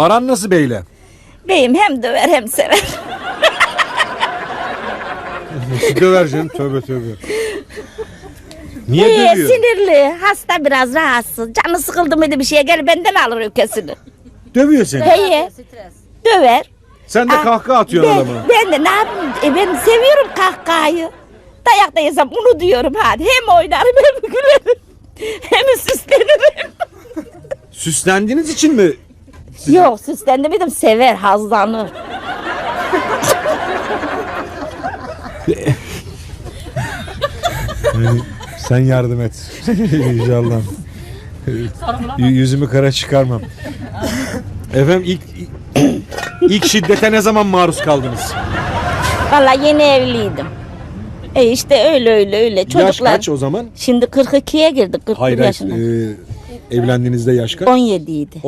Aran nasıl beyle? Beyim hem döver hem sever. Döver canım tövbe tövbe. Niye İyi, dövüyor? sinirli, hasta biraz rahatsız. Canı sıkıldı mıydı bir şeye gel benden alır ökesini. Dövüyor seni. İyi, döver. Sen de Ah, kahkaha atıyorsun ben, adama. ben de ne yapayım? E, ben seviyorum kahkahayı. Dayakta yesem onu diyorum hadi. Hem oynarım hem gülerim. Hem süslenirim. Süslendiğiniz için mi? Yok süslendim dedim sever hazlanır. Sen yardım et. İnşallah. Y- Yüzümü kara çıkarmam. Efendim ilk ilk şiddete ne zaman maruz kaldınız? Valla yeni evliydim. E işte öyle öyle öyle. Çocuklar. Yaş kaç o zaman? Şimdi 42'ye girdik 41 Hayır hayır. yaşında. e, evlendiğinizde yaş kaç? 17 idi.